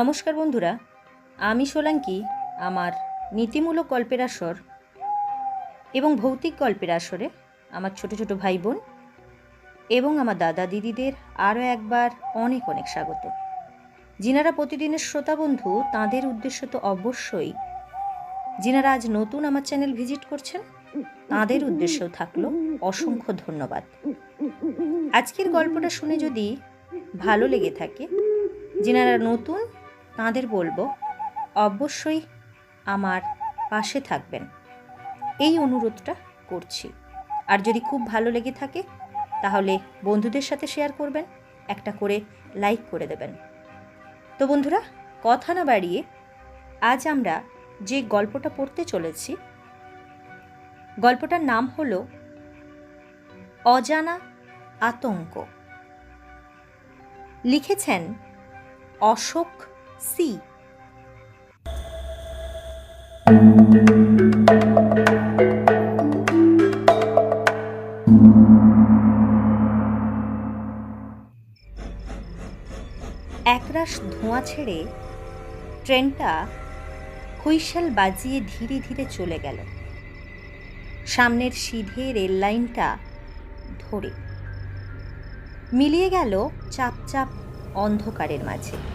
নমস্কার বন্ধুরা, আমি সোলাঙ্কি, আমার নীতিমূলক গল্পের আসর এবং ভৌতিক গল্পের আসরে আমার ছোট ছোট ভাই বোন এবং আমার দাদা দিদিদের আরও একবার অনেক অনেক স্বাগত। যিনারা প্রতিদিনের শ্রোতা বন্ধু, তাঁদের উদ্দেশ্য তো অবশ্যই, যিনারা আজ নতুন আমার চ্যানেল ভিজিট করছেন, তাঁদের উদ্দেশ্যেও থাকল অসংখ্য ধন্যবাদ। আজকের গল্পটা শুনে যদি ভালো লেগে থাকে, যিনারা নতুন তাঁদের বলব, অবশ্যই আমার পাশে থাকবেন। এই অনুরোধটা করছি। আর যদি খুব ভালো লেগে থাকে, তাহলে বন্ধুদের সাথে শেয়ার করবেন, একটা করে লাইক করে দেবেন। তো বন্ধুরা, কথা না বাড়িয়ে আজ আমরা যে গল্পটা পড়তে চলেছি, গল্পটার নাম হলো অজানা আতঙ্ক। লিখেছেন অশোক সি। একরাশ ধোঁয়া ছেড়ে ট্রেনটা হুইশাল বাজিয়ে ধীরে ধীরে চলে গেল। সামনের সিধে রেল লাইনটা ধরে। মিলিয়ে গেল চাপ চাপ অন্ধকারের মাঝে।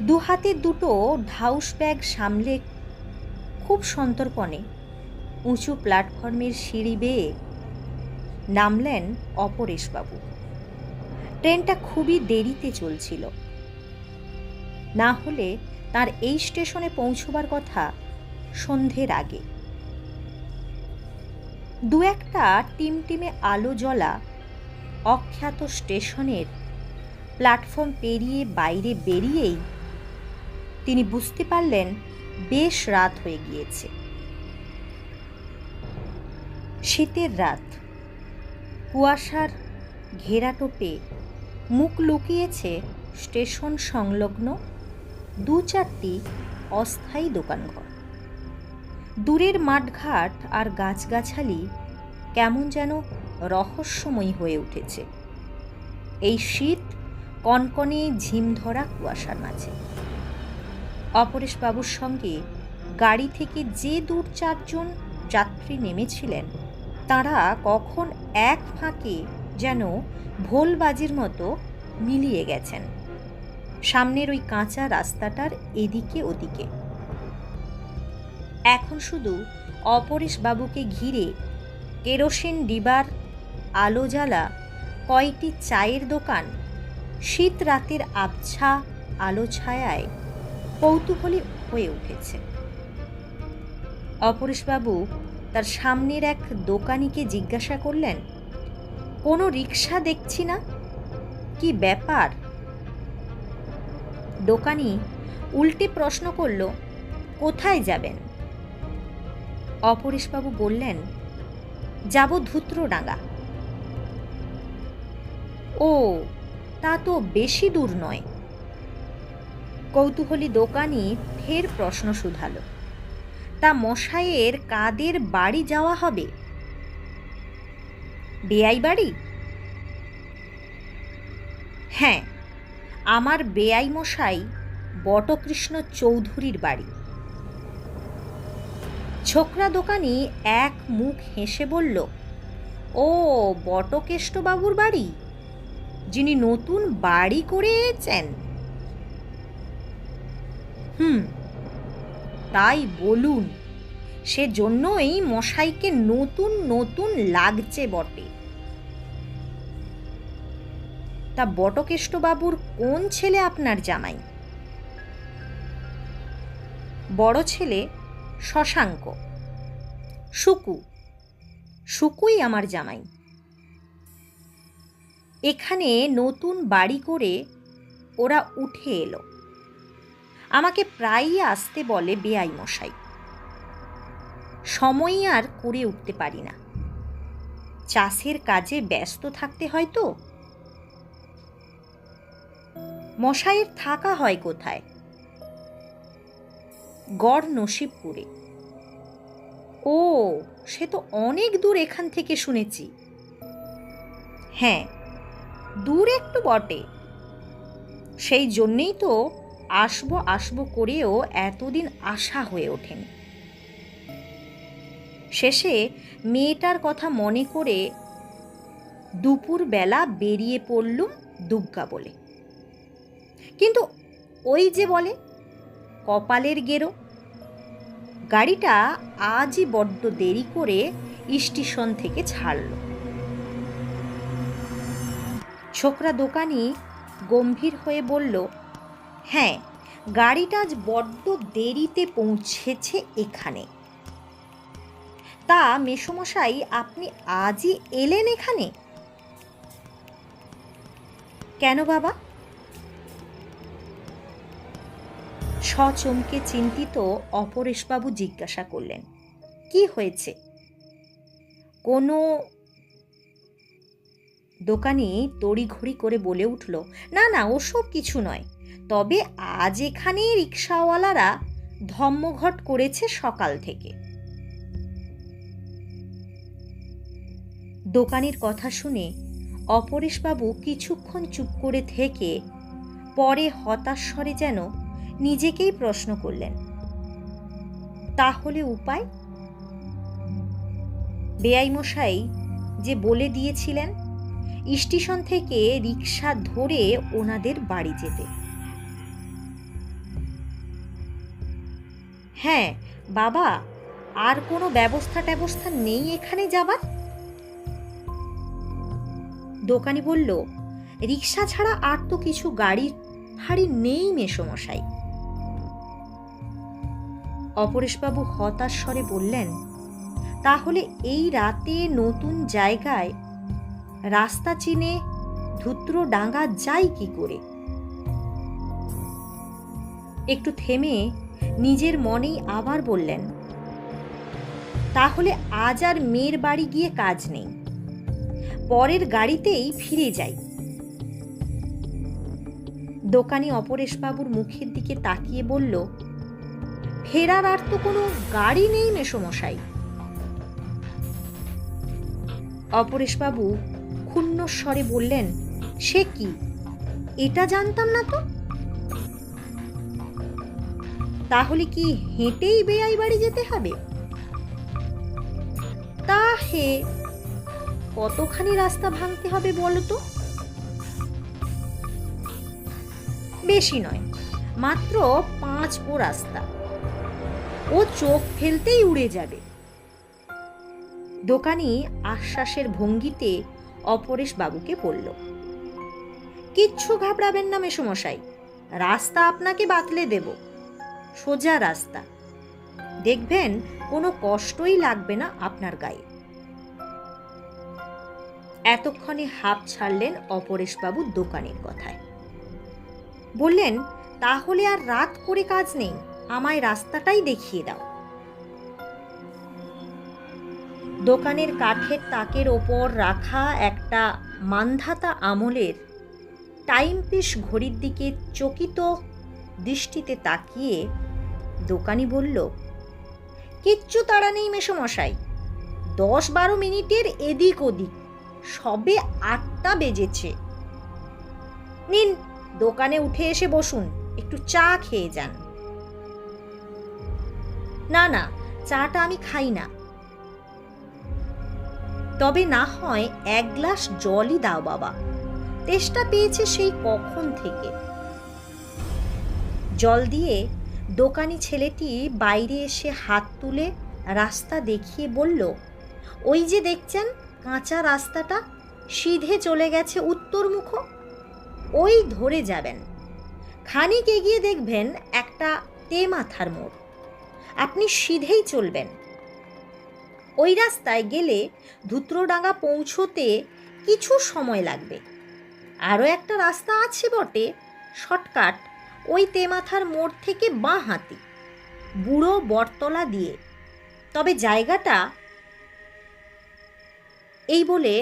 দু হাতে দুটো ঢাউস ব্যাগ সামলে খুব সন্তর্পণে উঁচু প্ল্যাটফর্মের সিঁড়ি বেয়ে নামলেন অপরেশবাবু। ট্রেনটা খুবই দেরিতে চলছিল। না হলে তার এই স্টেশনে পৌঁছবার কথা সন্ধ্যের আগে। দু একটা টিমটিমে আলো জ্বলা অখ্যাত স্টেশনের প্ল্যাটফর্ম পেরিয়ে বাইরে বেরিয়েই তিনি বুঝতে পারলেন বেশ রাত হয়ে গিয়েছে। শীতের রাত। কুয়াশার ঘেরাটোপে মুখ লুকিয়েছে স্টেশন সংলগ্ন দু চারটি অস্থায়ী দোকানঘর। দূরের মাঠঘাট আর গাছগাছালি কেমন যেন রহস্যময়ী হয়ে উঠেছে। এই শীত কনকনে ঝিম ধরা কুয়াশার মাঝে। অপরেশবাবুর সঙ্গে গাড়ি থেকে যে দূর চারজন যাত্রী নেমেছিলেন, তারা কখন এক ফাঁকে যেন ভোলবাজির মতো মিলিয়ে গেছেন। সামনের ওই কাঁচা রাস্তাটার এদিকে ওদিকে। এখন শুধু অপরেশবাবুকে ঘিরে কেরোসিন, ডিবার, আলো জ্বালা, কয়টি চায়ের দোকান, শীত রাতের আবছা, আলো ছায়ায় কৌতূহলী হয়ে উঠেছে। অপরেশবাবু তার সামনের এক দোকানিকে জিজ্ঞাসা করলেন, কোনো রিক্সা দেখছি না? কি ব্যাপার? দোকানি উল্টে প্রশ্ন করল, কোথায় যাবেন? অপরেশবাবু বললেন, যাব ধূত্রডাঙ্গা। ও, তা তো বেশি দূর নয়। কৌতূহলী দোকানি ফের প্রশ্ন শুধালো। তা মশাইয়ের কাদের বাড়ি যাওয়া হবে? বেয়াই বাড়ি? হ্যাঁ আমার বেয়াই মশাই বটকৃষ্ণ চৌধুরীর বাড়ি। ছোকরা দোকানি এক মুখ হেসে বলল, ও বটকেষ্টবাবুর বাড়ি, যিনি নতুন বাড়ি করেছেন। হুম, তাই বলুন, সেজন্যই মশাইকে নতুন নতুন লাগছে বটে। তা বটকেষ্টবাবুর কোন ছেলে আপনার জামাই? বড় ছেলে শশাঙ্ক, শুকু, শুকুই আমার জামাই। এখানে নতুন বাড়ি করে ওরা উঠে এলো। আমাকে প্রায়ই আসতে বলে বেআই মশাই। সময়ই আর করে উঠতে পারি না। চাষের কাজে ব্যস্ত থাকতে হয় তো। মশাইয়ের থাকা হয় কোথায়? গড় নসিবপুরে। ও, সে তো অনেক দূর এখান থেকে শুনেছি। হ্যাঁ দূর একটু বটে। সেই জন্যেই তো আসব আসব করেও এতদিন আশা হয়ে ওঠেনি। শেষে মেয়েটার কথা মনে করে দুপুরবেলা বেরিয়ে পড়লুম দুগ্গা বলে। কিন্তু ওই যে বলে, কপালের গেরো। গাড়িটা আজই বড্ড দেরি করে স্টেশন থেকে ছাড়ল। ছোকরা দোকানি গম্ভীর হয়ে বলল হ্যাঁ গাড়িটা আজ বড্ড দেরিতে পৌঁছেছে এখানে। তা মেসমশাই, আপনি আজই এলেন এখানে? কেন বাবা? সচমকে চিন্তিত অপরেশবাবু জিজ্ঞাসা করলেন, কি হয়েছে? কোনো দোকানি তড়িঘড়ি করে বলে উঠল, না না, ওসব কিছু নয়। তবে আজ এখানে রিক্সাওয়ালারা ধম্মঘট করেছে সকাল থেকে। দোকানির কথা শুনে অপরেশবাবু কিছুক্ষণ চুপ করে থেকে পরে হতাশ স্বরে যেন নিজেকেই প্রশ্ন করলেন, তাহলে উপায়? বেআইমশাই, যে বলে দিয়েছিলেন, স্টেশন থেকে রিক্সা ধরে ওনাদের বাড়ি যেতে। হ্যাঁ বাবা, আর কোনো ব্যবস্থা ট্যাবস্থা নেই এখানে যাবার? দোকানি বলল রিক্সা ছাড়া আর তো কিছু গাড়ি ফাড়ি নেই মেসমশাই। অপরেশবাবু হতাশ স্বরে বললেন, তাহলে এই রাতে নতুন জায়গায় রাস্তা চিনে ধুত্র ডাঙ্গা যায় কি করে? একটু থেমে নিজের মনেই আবার বললেন, তাহলে আজ আর মেয়ের বাড়ি গিয়ে কাজ নেই। পরের গাড়িতেই ফিরে যাই। দোকানি অপরেশবাবুর মুখের দিকে তাকিয়ে বলল, ফেরার আর তো কোনো গাড়ি নেই মেসমশাই। অপরেশবাবু ক্ষুণ্ণ স্বরে বললেন, সে কি? এটা জানতাম না তো? তাহলে কি হেঁটেই বেআই বাড়ি যেতে হবে? তা হে, কতখানি রাস্তা ভাঙতে হবে বলো তো? বেশি নয়, মাত্র পাঁচ ও রাস্তা। ও চোখ ফেলতেই উড়ে যাবে। দোকানি আশ্বাসের ভঙ্গিতে অপরেশ বাবুকে বলল, কিচ্ছু ঘাবড়াবেন না মেসমশাই, রাস্তা আপনাকে বাতলে দেব। সোজা রাস্তা। দেখবেন কোনো কষ্টই লাগবে না আপনার গায়ে। এতক্ষণে হাঁপ ছাড়লেন অপরেশবাবু দোকানের কথায়। বললেন, তাহলে আর রাত করে কাজ নেই, আমায় রাস্তাটাই দেখিয়ে দাও। দোকানের কাঠের তাকের ওপর রাখা একটা মান্ধাতা আমলের টাইম পিস ঘড়ির দিকে চকিত দৃষ্টিতে তাকিয়ে দোকানি বলল, কিচ্ছু তাড়া নেই মেসমশাই দশ বারো মিনিটের এদিক ওদিক, সবে আটটা বেজেছে। নিন, দোকানে উঠে এসে বসুন, একটু চা খেয়ে যান। না না, চাটা আমি খাই না। তবে না হয় এক গ্লাস জলই দাও বাবা। তেষ্টা পেয়েছে সেই কখন থেকে। জল দিয়ে দোকানি ছেলেটি বাইরে এসে হাত তুলে রাস্তা দেখিয়ে বলল, ওই যে দেখছেন কাঁচা রাস্তাটা, সিধে চলে গেছে উত্তরমুখ। ওই ধরে যাবেন। খানিক এগিয়ে দেখবেন একটা তে মাথার মোড়। আপনি সিধেই চলবেন। ওই রাস্তায় গেলে ধুত্রডাঙ্গা পৌঁছোতে কিছু সময় লাগবে। আরও একটা রাস্তা আছে বটে, শর্টকাট। ওই তেমাথার মোড় থেকে বাঁ হাতি, বুড়ো বটতলা দিয়ে। তবে জায়গাটা এই বলে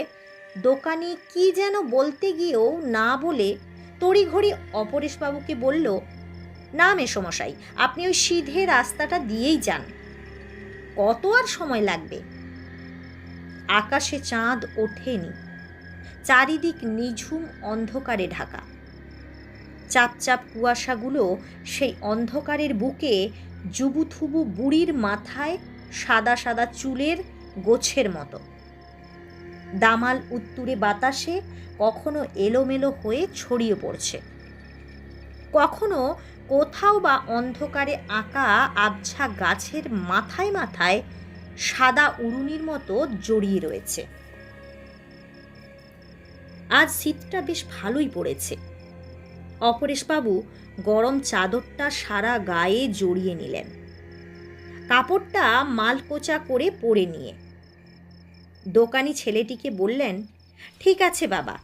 দোকানি কি যেন বলতে গিয়েও না বলে তড়িঘড়ি অপরেশবাবুকে বলল, না মেসমশাই, আপনি ওই সিধে রাস্তাটা দিয়েই যান। কত আর সময় লাগবে? আকাশে চাঁদ ওঠেনি। চারিদিক নিঝুম অন্ধকারে ঢাকা। চাপ চাপ কুয়াশাগুলো সেই অন্ধকারের বুকে জুবুথুবু বুড়ির মাথায় সাদা সাদা চুলের গোছের মতো। দামাল উত্তুরে বাতাসে কখনো এলোমেলো হয়ে ছড়িয়ে পড়ছে। কখনো কোথাও বা অন্ধকারে আঁকা আবছা গাছের মাথায় মাথায় সাদা উড়ুনির মতো জড়িয়ে রয়েছে। আজ শীতটা বেশ ভালোই পড়েছে। অপরেশবাবু গরম চাদরটা সারা গায়ে জড়িয়ে নিলেন। কাপড়টা মালকোচা করে পরে নিয়ে। দোকানি ছেলেটিকে বললেন, ঠিক আছে বাবা,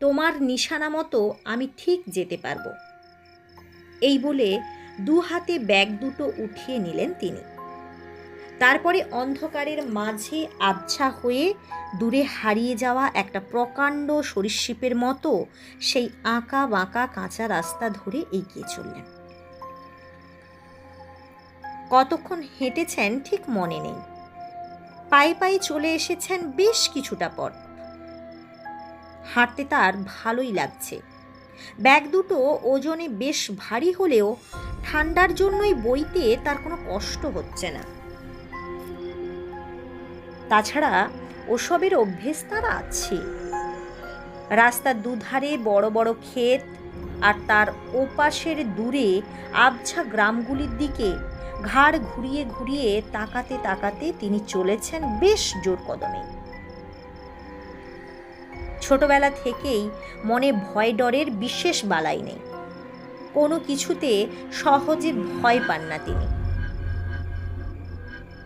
তোমার নিশানা মতো আমি ঠিক যেতে পারব। এই বলে দু হাতে ব্যাগ দুটো উঠিয়ে নিলেন তিনি। তারপরে অন্ধকারের মাঝে আবছা হয়ে দূরে হারিয়ে যাওয়া একটা প্রকাণ্ড সরীসৃপের মতো সেই আঁকা বাঁকা কাঁচা রাস্তা ধরে এগিয়ে চললেন। কতক্ষণ হেঁটেছেন ঠিক মনে নেই। পায়ে পায়ে চলে এসেছেন বেশ কিছুটা পর হাঁটতে তার ভালোই লাগছে। ব্যাগ দুটো ওজনে বেশ ভারী হলেও ঠান্ডার জন্যই বইতে তার কোনো কষ্ট হচ্ছে না। তাছাড়া ওসবের অভ্যেস তার আছে। রাস্তার দুধারে বড় বড় ক্ষেত আর তার ওপাশের দূরে আবছা গ্রামগুলির দিকে ঘাড় ঘুরিয়ে ঘুরিয়ে তাকাতে তাকাতে তিনি চলেছেন বেশ জোর কদমে। ছোটবেলা থেকেই মনে ভয় ডরের বিশেষ বালাই নেই। কোনো কিছুতে সহজে ভয় পান না তিনি।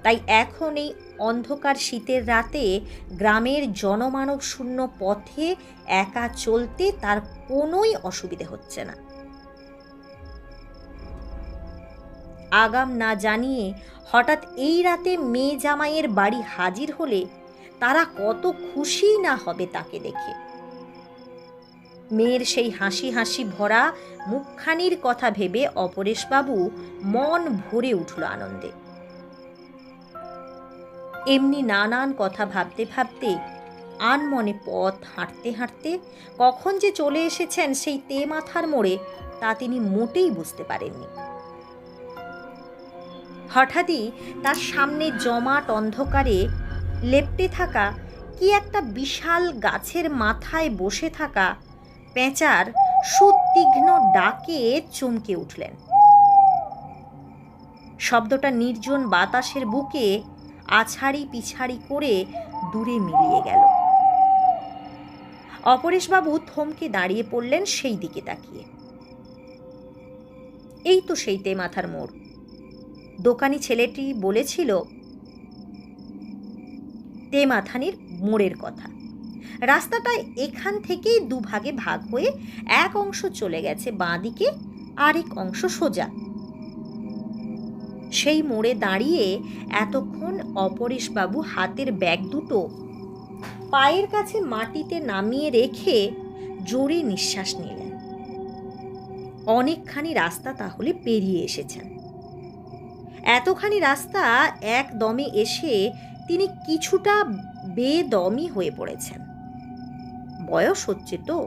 তাই এখন এই অন্ধকার শীতের রাতে গ্রামের জনমানব শূন্য পথে একা চলতে তার কোনোই অসুবিধে হচ্ছে না। আগাম না জানিয়ে হঠাৎ এই রাতে মেয়ে জামাইয়ের বাড়ি হাজির হলে তারা কত খুশি না হবে তাকে দেখে। মেয়ের সেই হাসি হাসি ভরা মুখখানির কথা ভেবে অপরেশবাবু মন ভরে উঠল আনন্দে। এমনি নানান কথা ভাবতে ভাবতে আনমনে পথ হাঁটতে হাঁটতে কখন যে চলে এসেছেন সেই তে মাথার মোড়ে তা তিনি মোটেই বুঝতে পারেননি। হঠাৎই তার সামনে জমাট অন্ধকারে লেপটে থাকা কি একটা বিশাল গাছের মাথায় বসে থাকা পেঁচার সুতীঘ্ন ডাকে চমকে উঠলেন। শব্দটা নির্জন বাতাসের বুকে আছাড়ি পিছাড়ি করে দূরে মিলিয়ে গেল। অপরেশবাবু থমকে দাঁড়িয়ে পড়লেন সেই দিকে তাকিয়ে। এই তো সেই তে মাথার মোড়। দোকানি ছেলেটি বলেছিল, তে মাথানির মোড়ের কথা। রাস্তাটা এখান থেকেই দুভাগে ভাগ হয়ে এক অংশ চলে গেছে বাঁ দিকে, আরেক অংশ সোজা। সেই মোড়ে দাঁড়িয়ে এতক্ষণ অপরেশবাবু হাতের ব্যাগ দুটো পায়ের কাছে মাটিতে নামিয়ে রেখে জোরে নিঃশ্বাস নিলেন। অনেকখানি রাস্তা তাহলে পেরিয়ে এসেছেন। এতখানি রাস্তা এক দমে এসে তিনি কিছুটা বেদমই হয়ে পড়েছেন। বয়স হচ্ছে তো।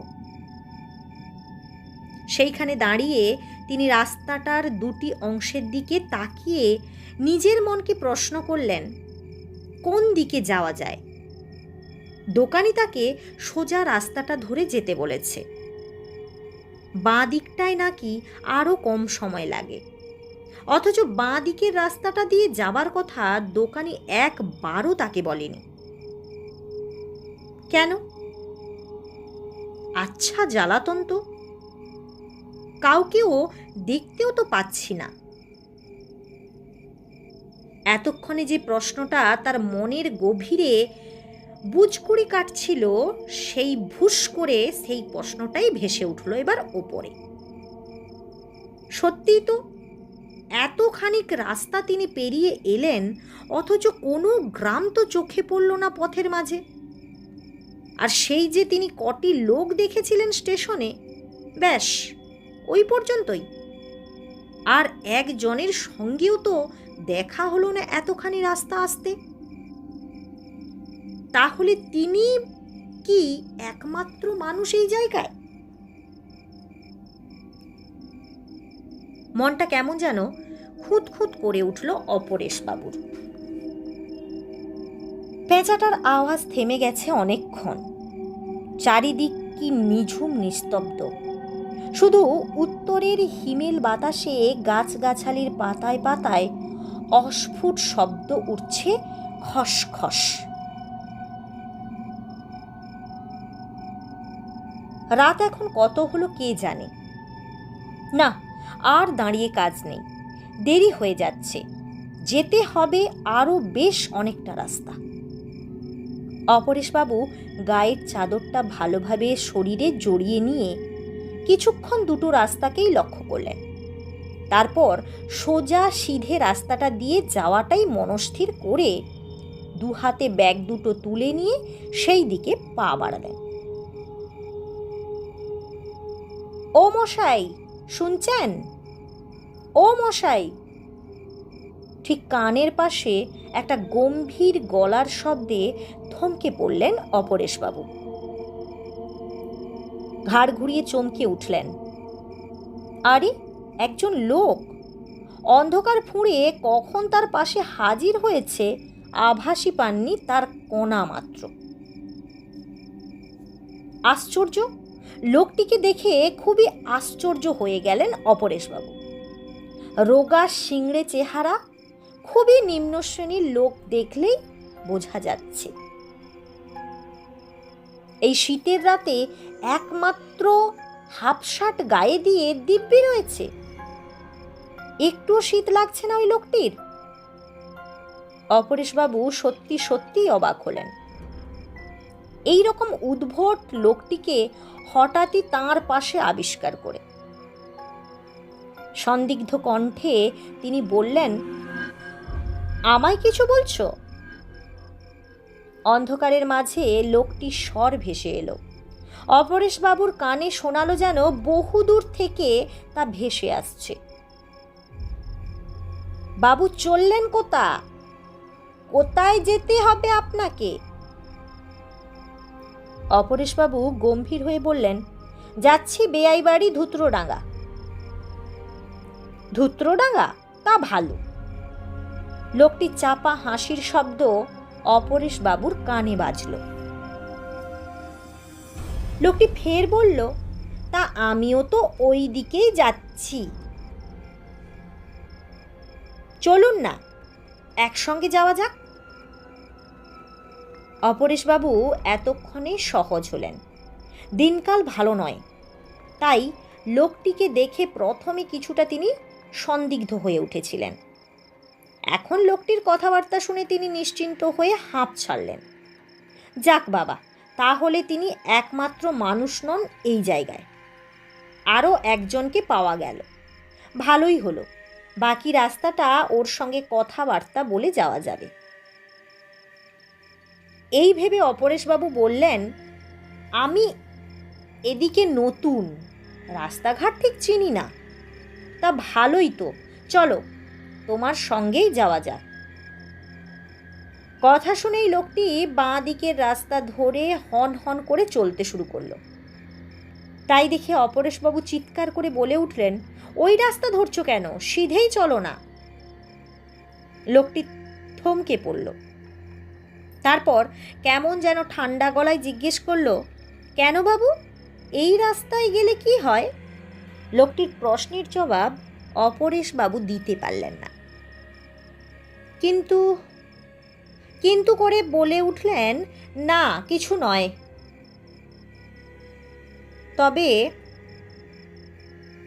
সেইখানে দাঁড়িয়ে তিনি রাস্তাটার দুটি অংশের দিকে তাকিয়ে নিজের মনকে প্রশ্ন করলেন, কোন দিকে যাওয়া যায়? দোকানি তাকে সোজা রাস্তাটা ধরে যেতে বলেছে। বাঁ দিকটায় নাকি আরও কম সময় লাগে। অথচ বাঁ দিকের রাস্তাটা দিয়ে যাবার কথা দোকানি একবারও তাকে বলেনি। কেন? আচ্ছা জ্বালাতন তো। কাউকেও দেখতেও তো পাচ্ছি না। এতক্ষণে যে প্রশ্নটা তার মনের গভীরে বুজকুড়ি কাটছিল, সেই ভুস করে সেই প্রশ্নটাই ভেসে উঠল এবার ওপরে। সত্যিই তো এতখানিক রাস্তা তিনি পেরিয়ে এলেন, অথচ কোনো গ্রাম তো চোখে পড়ল না পথের মাঝে। আর সেই যে তিনি কটি লোক দেখেছিলেন স্টেশনে, ব্যাস ওই পর্যন্তই। আর একজনের সঙ্গেও তো দেখা হলো না এতখানি রাস্তা আসতে। তাহলে তিনি কি একমাত্র মানুষ এই জায়গায়? মনটা কেমন যেন খুঁত খুঁত করে উঠল অপরেশ বাবুর পেঁচাটার আওয়াজ থেমে গেছে অনেকক্ষণ। চারিদিক কি নিঝুম, নিস্তব্ধ। শুধু উত্তরের হিমেল বাতাসে গাছগাছালির পাতায় পাতায় অস্ফুট শব্দ উঠছে খসখস। রাত এখন কত হলো কে জানে? না, আর দাঁড়িয়ে কাজ নেই। দেরি হয়ে যাচ্ছে। যেতে হবে আরও বেশ অনেকটা রাস্তা। অপরেশবাবু গায়ের চাদরটা ভালোভাবে শরীরে জড়িয়ে নিয়ে কিছুক্ষণ দুটো রাস্তাকেই লক্ষ্য করলেন। তারপর সোজা সিধে রাস্তাটা দিয়ে যাওয়াটাই মনস্থির করে দু হাতে ব্যাগ দুটো তুলে নিয়ে সেই দিকে পা বাড়ালেন। ও মশাই, শুনছেন? ও মশাই। ঠিক কানের পাশে একটা গম্ভীর গলার শব্দে থমকে পড়লেন অপরেশবাবু। ঘাড় ঘুরিয়ে চমকে উঠলেন। আরে, একজন লোক। অন্ধকার ফুঁড়ে কখন তার পাশে হাজির হয়েছে, আভাসই পাননি তার কণা মাত্র। আশ্চর্য? লোকটিকে দেখে খুবই আশ্চর্য হয়ে গেলেন অপরেশবাবু। রোগা শিংড়ে চেহারা, খুবই নিম্ন শ্রেণির লোক দেখলেই বোঝা যাচ্ছে। এই শীতের রাতে একমাত্র হাফ গায়ে দিয়ে দিব্যি রয়েছে। একটুও শীত লাগছে না ওই লোকটির। অপরেশবাবু সত্যি সত্যি অবাক হলেন। এই রকম উদ্ভট লোকটিকে হঠাৎই তাঁর পাশে আবিষ্কার করে। সন্দিগ্ধ কণ্ঠে তিনি বললেন, আমায় কিছু বলছো? অন্ধকারের মাঝে লোকটি স্বর ভেসে এলো। অপরেশবাবুর কানে শোনালো যেন বহুদূর থেকে তা ভেসে আসছে। বাবু চললেন কোথা? কোথায় যেতে হবে আপনাকে? অপরেশবাবু গম্ভীর হয়ে বললেন, যাচ্ছি বেআই বাড়ি ধুত্রডাঙ্গা। ধুত্রডাঙ্গা? তা ভালো। লোকটি চাপা হাসির শব্দ অপরেশ বাবুর কানে বাজল। লোকটি ফের বলল, তা আমিও তো ওই দিকেই যাচ্ছি। চলুন না, একসঙ্গে যাওয়া যাক? অপরেশবাবু এতক্ষণে সহজ হলেন। দিনকাল ভালো নয়, তাই লোকটিকে দেখে প্রথমে কিছুটা তিনি সন্দিগ্ধ হয়ে উঠেছিলেন। এখন লোকটির কথাবার্তা শুনে তিনি নিশ্চিন্ত হয়ে হাঁপ ছাড়লেন। যাক বাবা, তাহলে তিনি একমাত্র মানুষ নন এই জায়গায়। আরও একজনকে পাওয়া গেল। ভালোই হলো, বাকি রাস্তাটা ওর সঙ্গে কথাবার্তা বলে যাওয়া যাবে। এই ভেবে অপরেশবাবু বললেন, আমি এদিকে নতুন, রাস্তাঘাট ঠিক চিনি না। তা ভালোই তো, চলো তোমার সঙ্গেই যাওয়া যাক। কথা শুনেই লোকটি বাঁ দিকের রাস্তা ধরে হন হন করে চলতে শুরু করল। তাই দেখে অপরেশবাবু চিৎকার করে বলে উঠলেন, ওই রাস্তা ধরছো কেন? সিধেই চলো না। লোকটি থমকে পড়ল। তারপর কেমন যেন ঠান্ডা গলায় জিজ্ঞেস করল, কেন বাবু? এই রাস্তায় গেলে কি হয়? লোকটির প্রশ্নের জবাব অপরেশবাবু দিতে পারলেন না। কিন্তু কিন্তু করে বলে উঠলেন, না, কিছু নয়। তবে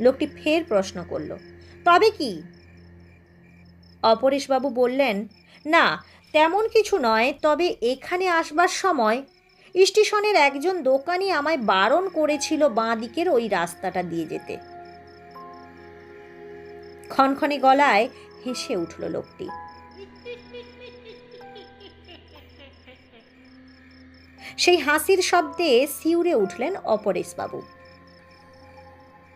লোকটি ফের প্রশ্ন করল, তবে কি? অপরেশবাবু বললেন, না, তেমন কিছু নয়, তবে এখানে আসবার সময় স্টেশনের একজন দোকানি আমায় বারণ করেছিল বাঁ দিকের ওই রাস্তাটা দিয়ে যেতে। ক্ষণক্ষণে গলায় হেসে উঠল লোকটি। সেই হাসির শব্দে শিউরে উঠলেন অপরেশবাবু।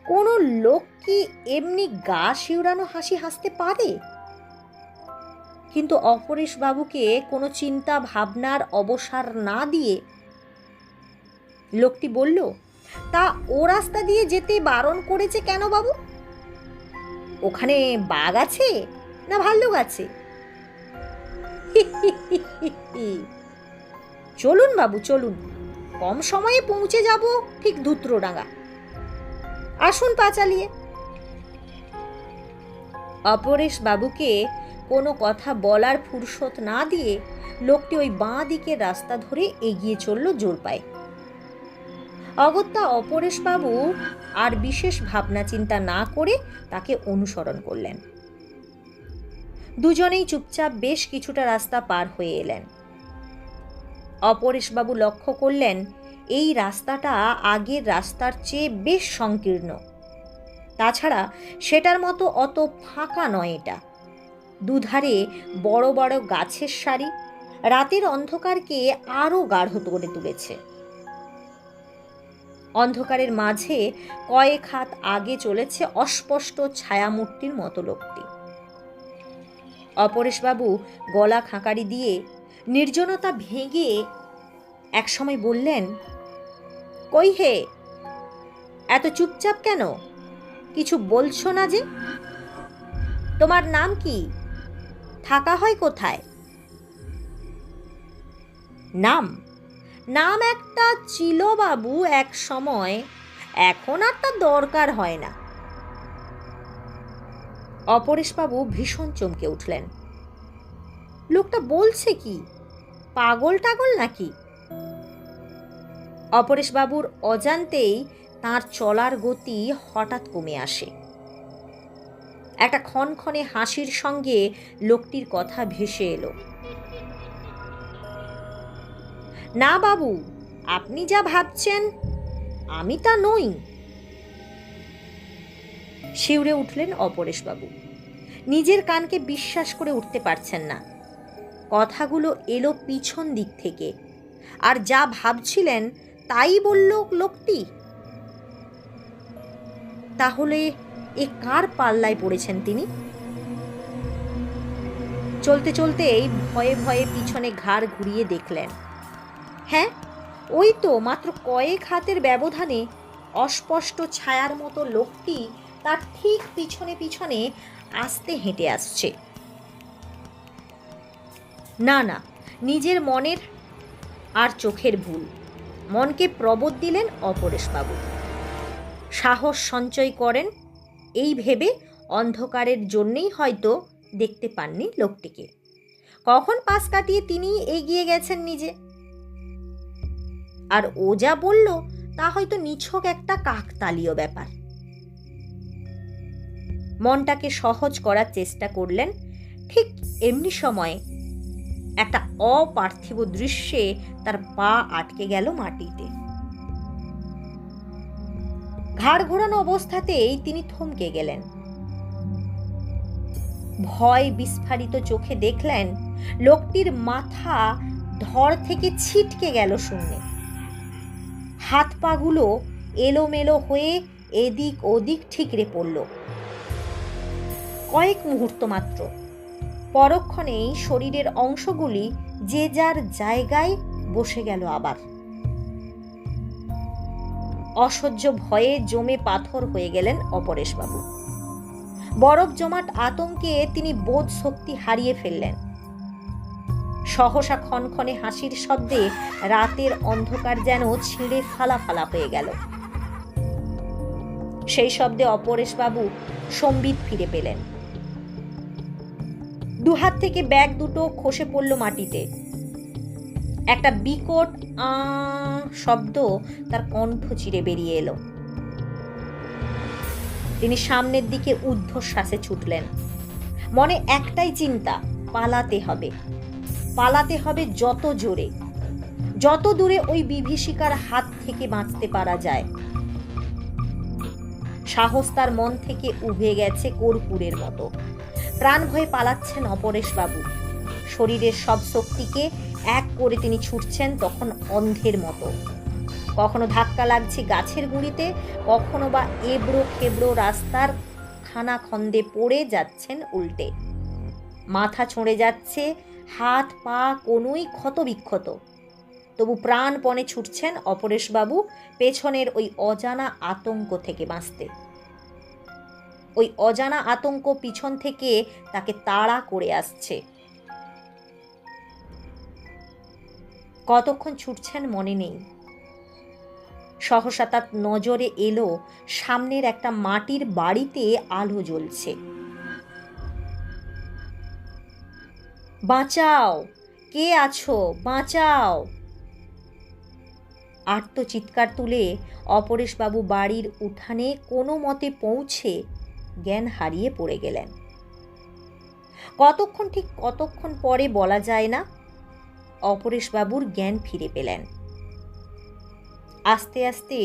কোনো লোক কি এমনি গা শিউরানো হাসি হাসতে পারে? কিন্তু অপরেশবাবুকে কোনো চিন্তা ভাবনার অবসর না দিয়ে লোকটি বলল, তা ও রাস্তা দিয়ে যেতে বারণ করেছে কেন বাবু? ওখানে বাঘ আছে না ভাল্লুক আছে? চলুন বাবু, চলুন। কম সময়ে পৌঁছে যাব ঠিক ধূত্রডাঙ্গা। আসুন পা চালিয়ে। অপরেশ বাবুকে কোনো কথা বলার ফুরসত না দিয়ে লোকটি ওই বাঁ দিকের রাস্তা ধরে এগিয়ে চলল জোর পায়ে অগত্যা অপরেশবাবু আর বিশেষ ভাবনা চিন্তা না করে তাকে অনুসরণ করলেন। দুজনেই চুপচাপ বেশ কিছুটা রাস্তা পার হয়ে এলেন। অপরেশবাবু লক্ষ্য করলেন, এই রাস্তাটা আগের রাস্তার চেয়ে বেশ সংকীর্ণ। তাছাড়া সেটার মতো অত ফাঁকা নয় এটা। দুধারে বড় বড় গাছের সারি, রাতের অন্ধকারকে আরও গাঢ় করে তুলেছে। অন্ধকারের মাঝে কয়েক হাত আগে চলেছে অস্পষ্ট ছায়ামূর্তির মতো লোকটি। অপরেশবাবু গলা খাঁকারি দিয়ে নির্জনতা ভেঙে একসময় বললেন, কই হে? এত চুপচাপ কেন? কিছু বলছো না যে? তোমার নাম কি? থাকা হয় কোথায়? নাম? নাম একটা ছিল বাবু এক সময় এখন আর তার দরকার হয় না। অপরেশবাবু ভীষণ চমকে উঠলেন। লোকটা বলছে কি? পাগল টাগল নাকি? অপরেশবাবুর অজান্তেই তার চলার গতি হঠাৎ কমে আসে। একটা ক্ষণক্ষণে হাসির সঙ্গে লোকটির কথা ভেসে এলো। না বাবু, আপনি যা ভাবছেন, আমি তা নই। শিউরে উঠলেন অপরেশবাবু। নিজের কানকে বিশ্বাস করে উঠতে পারছেন না। কথাগুলো এলো পিছন দিক থেকে। আর যা ভাবছিলেন, তাই বলল লোকটি। তাহলে এ কার পাল্লায় পড়েছেন তিনি? চলতে চলতে এই ভয়ে ভয়ে পিছনে ঘাড় ঘুরিয়ে দেখলেন। হ্যাঁ ওই তো মাত্র কয়েক হাতের ব্যবধানে অস্পষ্ট ছায়ার মতো লোকটি তার ঠিক পিছনে পিছনে আস্তে হেঁটে আসছে। না না, নিজের মনের আর চোখের ভুল। মনকে প্রবোধ দিলেন অপরেশবাবু। সাহস সঞ্চয় করেন, এই ভেবে অন্ধকারের জন্যেই হয়তো দেখতে পাননি লোকটিকে। কখন পাশ কাটিয়ে তিনি এগিয়ে গেছেন নিজে? আর ও যা বলল, তা হয়তো নিছক একটা কাকতালীয় ব্যাপার। মনটাকে সহজ করার চেষ্টা করলেন। ঠিক এমনি সময় একটা অপার্থিব দৃশ্যে তার পা আটকে গেল মাটিতে। ঘাড় ঘোরানো অবস্থাতেই তিনি থমকে গেলেন। ভয় বিস্ফারিত চোখে দেখলেন, লোকটির মাথা ধর থেকে ছিটকে গেল শূন্যে। হাত পাগুলো এলোমেলো হয়ে এদিক ওদিক ঠিকরে পড়ল। কয়েক মুহূর্ত মাত্র। পরক্ষণেই শরীরের অংশগুলি যে যার জায়গায় বসে গেল আবার। অসহ্য ভয়ে জমে পাথর হয়ে গেলেন অপরেশবাবু। বরফ জমাট আতঙ্কে তিনি বোধ শক্তি হারিয়ে ফেললেন। সহসা ক্ষণক্ষণে হাসির শব্দে রাতের অন্ধকার যেন ছিঁড়ে ফালা ফালা হয়ে গেল। সেই শব্দে অপরেশবাবু সম্বিত ফিরে পেলেন। দুহাত থেকে ব্যাগ দুটো খসে পড়ল মাটিতে। একটা বিকট আ শব্দ তার কণ্ঠ চিরে বেরিয়ে এলো। তিনি সামনের দিকে ঊর্ধ্বশ্বাসে ছুটলেন। মনে একটাই চিন্তা, পালাতে হবে। পালাতে হবে যত জোরে। যত দূরে ওই বিভীষিকার হাত থেকে বাঁচতে পারা যায়। সাহস তার মন থেকে উভে গেছে কর্পূরের মতো। প্রাণ ভয়ে পালাচ্ছেন অপরেশবাবু। শরীরের সব শক্তিকে এক করে তিনি ছুটছেন তখন অন্ধের মতো। কখনো ধাক্কা লাগছে গাছের গুঁড়িতে, কখনো বা এবড়ো খেবড়ো রাস্তার খানা খন্দে পড়ে যাচ্ছেন উল্টে। মাথা ছড়ে যাচ্ছে, হাত, পা কোনোই ক্ষত বিক্ষত তবু প্রাণপণে ছুটছেন অপরেশবাবু পেছনের ওই অজানা আতঙ্ক থেকে বাঁচতে। ওই অজানা আতঙ্ক পিছন থেকে তাকে তাড়া করে আসছে। কতক্ষণ ছুটছেন মনে নেই। সহসা তার নজরে এলো সামনের একটা মাটির বাড়িতে আলো জ্বলছে। বাঁচাও! কে আছো? বাঁচাও! আর্ত চিৎকার তুলে অপরেশবাবু বাড়ির উঠানে কোনো মতে পৌঁছে জ্ঞান হারিয়ে পড়ে গেলেন। কতক্ষণ ঠিক কতক্ষণ পরে বলা যায় না, অপরেশবাবুর জ্ঞান ফিরে পেলেন। আস্তে আস্তে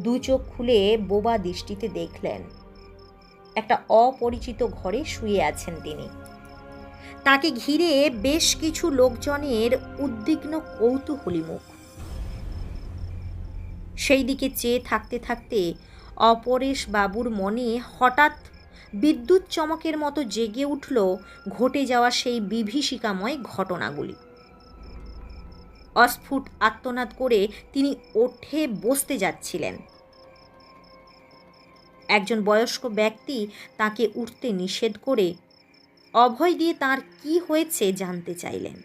দু চোখ খুলে বোবা দৃষ্টিতে দেখলেন, একটা অপরিচিত ঘরে শুয়ে আছেন তিনি। তাকে ঘিরে বেশ কিছু লোকজনের উদ্বিগ্ন কৌতূহলী মুখ। সেই দিকে চেয়ে থাকতে থাকতে অপরেশ বাবুর মনে হঠাৎ বিদ্যুৎ চমকের মতো জেগে উঠল ঘটে যাওয়া সেই বিভীষিকাময় ঘটনাগুলি। অস্ফুট আত্মনাদ করে তিনি ওঠে বসতে যাচ্ছিলেন। একজন বয়স্ক ব্যক্তি তাকে উঠতে নিষেধ করে অভয় দিয়ে তার কি হয়েছে জানতে চাইলেন।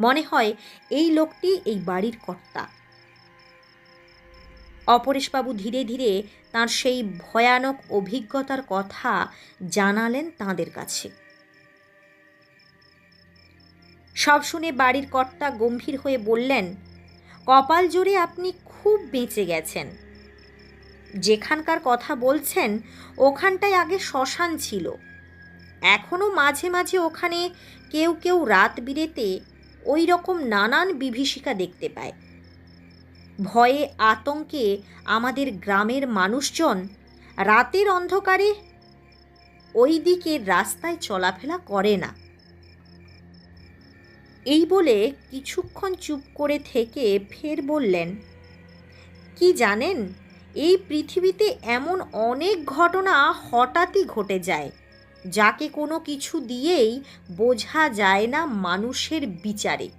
মনে হয় এই লোকটি এই বাড়ির কর্তা। অপরেশবাবু ধীরে ধীরে তার সেই ভয়ানক অভিজ্ঞতার কথা জানালেন তাঁদের কাছে। সব শুনে বাড়ির কর্তা গম্ভীর হয়ে বললেন, কপাল জোরে আপনি খুব বেঁচে গেছেন। যেখানকার কথা বলছেন, ওখানটায় আগে শ্মশান ছিল। এখনও মাঝে মাঝে ওখানে কেউ কেউ রাত বিরেতে ওই রকম নানান বিভীষিকা দেখতে পায়। ভয়ে আতঙ্কে আমাদের গ্রামের মানুষজন রাতের অন্ধকারে ওই দিকের রাস্তায় চলাফেরা করে না। এই বলে কিছুক্ষণ চুপ করে থেকে ফের বললেন, কি জানেন, এই পৃথিবীতে এমন অনেক ঘটনা হঠাৎই ঘটে যায়, যাকে কোনো কিছু দিয়েই বোঝা যায় না মানুষের বিচারে।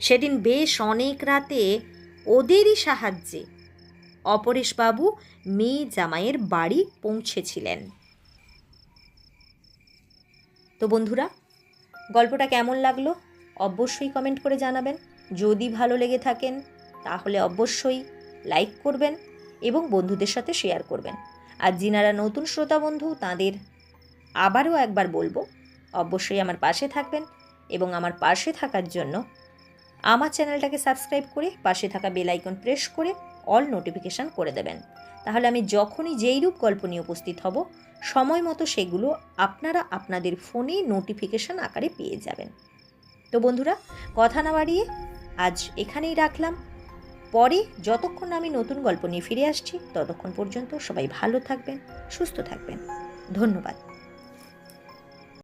সেদিন বেশ অনেক রাতে ওদেরই সাহায্যে অপরেশবাবু মেয়ে জামাইয়ের বাড়ি পৌঁছেছিলেন। তো বন্ধুরা, গল্পটা কেমন লাগল অবশ্যই কমেন্ট করে জানাবেন। যদি ভালো লেগে থাকেন, তাহলে অবশ্যই লাইক করবেন এবং বন্ধুদের সাথে শেয়ার করবেন। আর যিনারা নতুন শ্রোতা বন্ধু, তাদের আবারও একবার বলব, অবশ্যই আমার পাশে থাকবেন এবং আমার পাশে থাকার জন্য আমার চ্যানেলটাকে সাবস্ক্রাইব করে পাশে থাকা বেল আইকন প্রেস করে অল নোটিফিকেশান করে দেবেন। তাহলে আমি যখনই যেই রূপ গল্প নিয়ে উপস্থিত হব, সময় মতো সেগুলো আপনারা আপনাদের ফোনে নোটিফিকেশান আকারে পেয়ে যাবেন। তো বন্ধুরা, কথা না বাড়িয়ে আজ এখানেই রাখলাম। পরে যতক্ষণ আমি নতুন গল্প নিয়ে ফিরে আসছি, ততক্ষণ পর্যন্ত সবাই ভালো থাকবেন, সুস্থ থাকবেন। ধন্যবাদ।